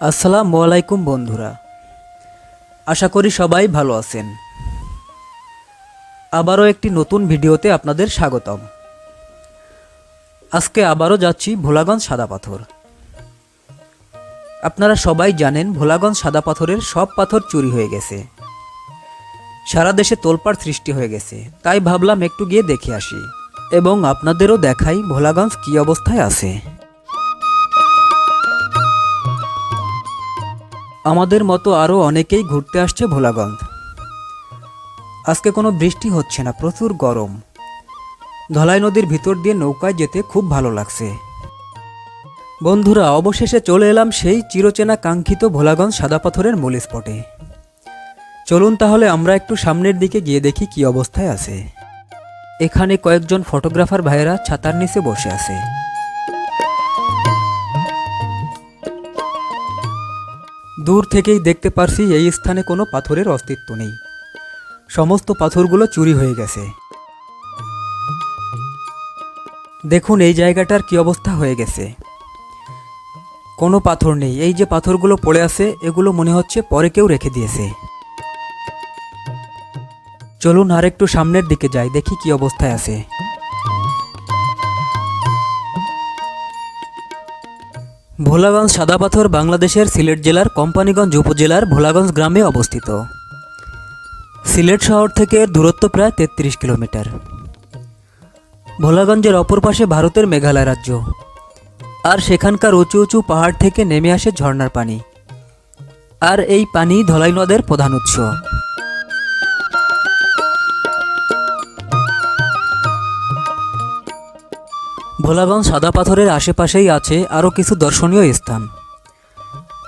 আসসালামু আলাইকুম বন্ধুরা। আশা করি সবাই ভালো আছেন। আবারও একটি নতুন ভিডিওতে আপনাদের স্বাগতম। আজকে আবারও যাচ্ছি ভোলাগঞ্জ সাদা পাথর। আপনারা সবাই জানেন ভোলাগঞ্জ সাদা পাথরের সব পাথর চুরি হয়ে গেছে। সারা দেশে তোলপাড় সৃষ্টি হয়ে গেছে। তাই ভাবলাম একটু গিয়ে দেখে আসি। এবং আপনাদেরও দেখাই ভোলাগঞ্জ কী অবস্থায় আছে। আমাদের মতো আরও অনেকেই ঘুরতে আসছে ভোলাগঞ্জ। আজকে কোনো বৃষ্টি হচ্ছে না, প্রচুর গরম। ধলাই নদীর ভিতর দিয়ে নৌকায় যেতে খুব ভালো লাগছে। বন্ধুরা, অবশেষে চলে এলাম সেই চিরচেনা কাঙ্ক্ষিত ভোলাগঞ্জ সাদা পাথরের মূল স্পটে। চলুন তাহলে আমরা একটু সামনের দিকে গিয়ে দেখি কি অবস্থায় আছে। এখানে কয়েকজন ফটোগ্রাফার ভাইয়েরা ছাতার নিচে বসে আছে। দূর থেকেই দেখতে পারছি এই স্থানে কোনো পাথরের অস্তিত্ব নেই। সমস্ত পাথরগুলো চুরি হয়ে গেছে। দেখুন এই জায়গাটার কি অবস্থা হয়ে গেছে। কোনো পাথর নেই। এই যে পাথরগুলো পড়ে আছে, এগুলো মনে হচ্ছে পরে কেউ রেখে দিয়েছে। চলুন আর একটু সামনের দিকে যাই, দেখি কি অবস্থায় আছে। ভোলাগঞ্জ সাদাপাথর বাংলাদেশের সিলেট জেলার কোম্পানিগঞ্জ উপজেলার ভোলাগঞ্জ গ্রামে অবস্থিত। সিলেট শহর থেকে দূরত্ব প্রায় তেত্রিশ কিলোমিটার। ভোলাগঞ্জের অপর পাশে ভারতের মেঘালয় রাজ্য। আর সেখানকার উঁচু উঁচু পাহাড় থেকে নেমে আসে ঝর্ণার পানি। আর এই পানি ধলাই নদের প্রধান উৎস। ভোলাগঞ্জ সাদা পাথরের আশেপাশেই আছে আরও কিছু দর্শনীয় স্থান।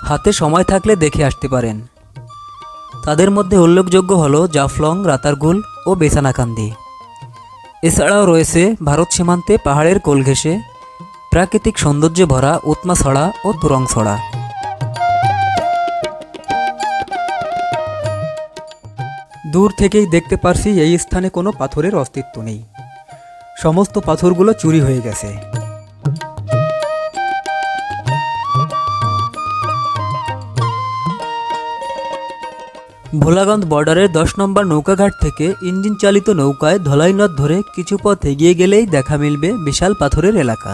হাতে সময় থাকলে দেখে আসতে পারেন। তাদের মধ্যে উল্লেখযোগ্য হল জাফলং, রাতারগুল ও বেসানাকান্দি। এছাড়াও রয়েছে ভারত সীমান্তে পাহাড়ের কোল ঘেঁষে, প্রাকৃতিক সৌন্দর্যে ভরা উৎমাছড়া ও তুরংছড়া দূর থেকেই দেখতে পারছি এই স্থানে কোনো পাথরের অস্তিত্ব নেই। সমস্ত পাথরগুলো চুরি হয়ে গেছে। ভোলাগঞ্জ বর্ডারের দশ নম্বর নৌকাঘাট থেকে ইঞ্জিন চালিত নৌকায় ধলাই নদ ধরে কিছু পথ এগিয়ে গেলেই দেখা মিলবে বিশাল পাথরের এলাকা।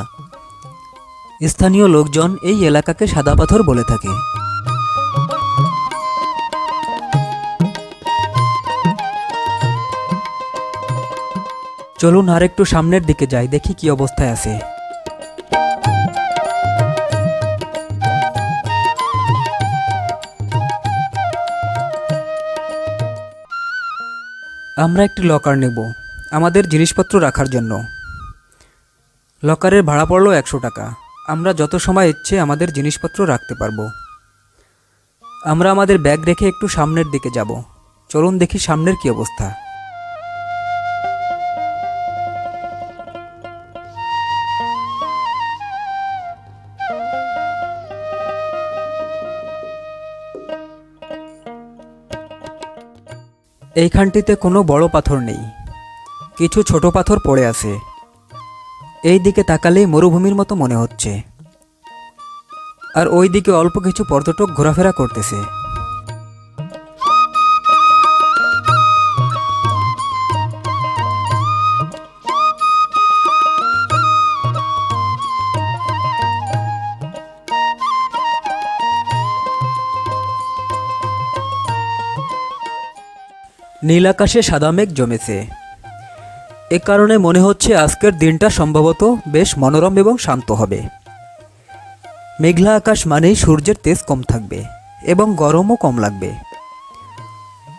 স্থানীয় লোকজন এই এলাকাকে সাদা পাথর বলে থাকে। চলুন আর একটু সামনের দিকে যাই, দেখি কি অবস্থায় আছে। আমরা একটি লকার নেব, আমাদের জিনিসপত্র রাখার জন্য। লকারের ভাড়া পড়ল একশো টাকা। আমরা যত সময় ইচ্ছে আমাদের জিনিসপত্র রাখতে পারব। আমরা আমাদের ব্যাগ রেখে একটু সামনের দিকে যাব। চলুন দেখি সামনের কি অবস্থা। এইখানটিতে কোনো বড় পাথর নেই। কিছু ছোট পাথর পড়ে আছে। এই দিকে তাকালেই মরুভূমির মতো মনে হচ্ছে। আর ওই দিকে অল্প কিছু পর্যটক ঘোরাফেরা করতেছে। নীল আকাশে সাদা মেঘ জমেছে। এ কারণে মনে হচ্ছে আজকের দিনটা সম্ভবত বেশ মনোরম এবং শান্ত হবে। মেঘলা আকাশ মানেই সূর্যের তেজ কম থাকবে এবং গরমও কম লাগবে।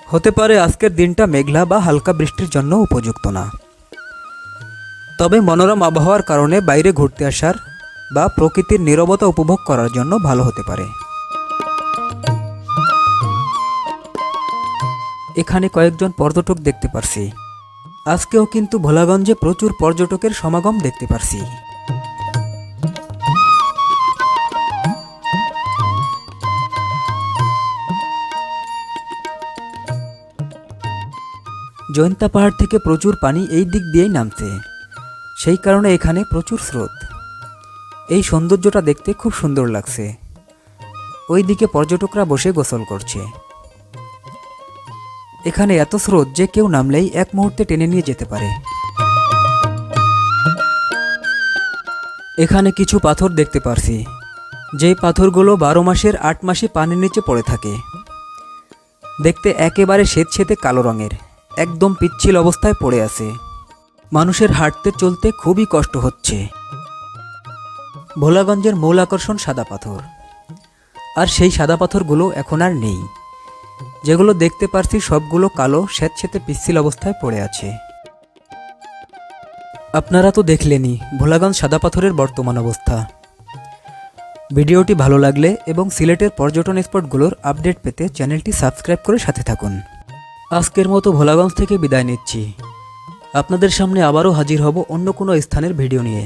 হতে পারে আজকের দিনটা মেঘলা বা হালকা বৃষ্টির জন্য উপযুক্ত না। তবে মনোরম আবহাওয়ার কারণে বাইরে ঘুরতে আসার বা প্রকৃতির নীরবতা উপভোগ করার জন্য ভালো হতে পারে। এখানে কয়েকজন পর্যটক দেখতে পারছি। আজকেও কিন্তু ভোলাগঞ্জে প্রচুর পর্যটকের সমাগম দেখতে পারছি। জয়ন্তা পাহাড় থেকে প্রচুর পানি এই দিক দিয়েই নামছে। সেই কারণে এখানে প্রচুর স্রোত। এই সৌন্দর্যটা দেখতে খুব সুন্দর লাগছে। ওইদিকে পর্যটকরা বসে গোসল করছে। এখানে এত স্রোত যে কেউ নামলেই এক মুহূর্তে টেনে নিয়ে যেতে পারে। এখানে কিছু পাথর দেখতে পারছি। যেই পাথরগুলো বারো মাসের আট মাসে পানির নিচে পড়ে থাকে। দেখতে একেবারে সেতসেতে কালো রঙের, একদম পিচ্ছিল অবস্থায় পড়ে আছে। মানুষের হাঁটতে চলতে খুবই কষ্ট হচ্ছে। ভোলাগঞ্জের মূল আকর্ষণ সাদা পাথর। আর সেই সাদা পাথরগুলো এখন আর নেই। যেগুলো দেখতে পারছি সবগুলো কালো, স্যাঁতস্যাঁতে পিচ্ছিল অবস্থায় পড়ে আছে। আপনারা তো দেখলেনই, ভোলাগঞ্জ সাদা পাথরের বর্তমান অবস্থা। ভিডিওটি ভালো লাগলে এবং সিলেটের পর্যটন স্পটগুলোর আপডেট পেতে চ্যানেলটি সাবস্ক্রাইব করে সাথে থাকুন। আজকের মতো ভোলাগঞ্জ থেকে বিদায় নিচ্ছি। আপনাদের সামনে আবারও হাজির হব অন্য কোনো স্থানের ভিডিও নিয়ে।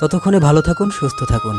ততক্ষণে ভালো থাকুন, সুস্থ থাকুন।